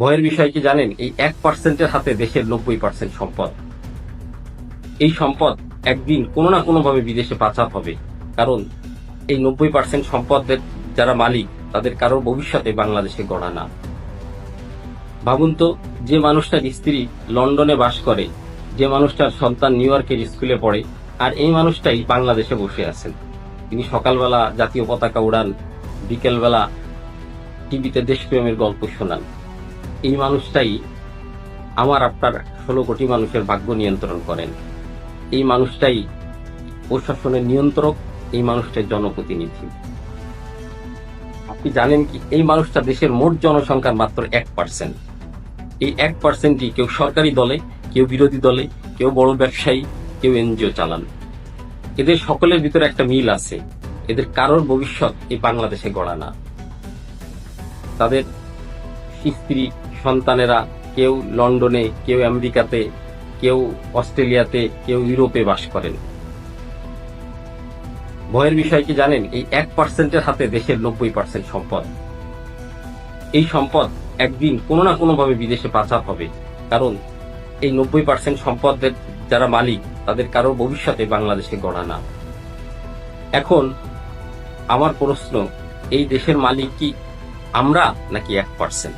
ভয়ের বিষয় কি জানেন? এই এক পার্সেন্টের হাতে দেশের নব্বই পার্সেন্ট সম্পদ। এই সম্পদ একদিন কোনো না কোনো ভাবে বিদেশে পাচার হবে। কারণ এই নব্বই পার্সেন্ট সম্পদের যারা মালিক, তাদের কারোর ভবিষ্যতে বাংলাদেশে গড়া না। ভাবুন তো, যে মানুষটার স্ত্রী লন্ডনে বাস করে, যে মানুষটার সন্তান নিউ ইয়র্কের স্কুলে পড়ে, আর এই মানুষটাই বাংলাদেশে বসে আছেন। তিনি সকালবেলা জাতীয় পতাকা উড়ান, বিকেলবেলা টিভিতে দেশপ্রেমের গল্প শোনান। এই মানুষটাই আমার আপনার ষোলো কোটি মানুষের ভাগ্য নিয়ন্ত্রণ করেন। এই মানুষটাই প্রশাসনের নিয়ন্ত্রক, এই মানুষটাই জনপ্রতিনিধি। আপনি জানেন কি, এই মানুষটা দেশের মোট জনসংখ্যার মাত্র এক পার্সেন্ট এই এক পার্সেন্টই কেউ সরকারি দলে, কেউ বিরোধী দলে, কেউ বড় ব্যবসায়ী, কেউ এনজিও চালান। এদের সকলের ভিতরে একটা মিল আছে। এদের কারোর ভবিষ্যৎ এই বাংলাদেশে গড়া না। তাদের স্ত্রী সন্তানেরা কেউ লন্ডনে, কেউ আমেরিকাতে, কেউ অস্ট্রেলিয়াতে, কেউ ইউরোপে বাস করেন। ভয়ের বিষয় কি জানেন? এই এক পার্সেন্টের হাতে দেশের নব্বই পার্সেন্ট সম্পদ। এই সম্পদ একদিন কোনো না কোনো ভাবে বিদেশে পাচার হবে। কারণ এই নব্বই পার্সেন্ট সম্পদের যারা মালিক, তাদের কারোর ভবিষ্যতে বাংলাদেশে গড়া না। এখন আমার প্রশ্ন, এই দেশের মালিক কি আমরা নাকি এক পার্সেন্ট?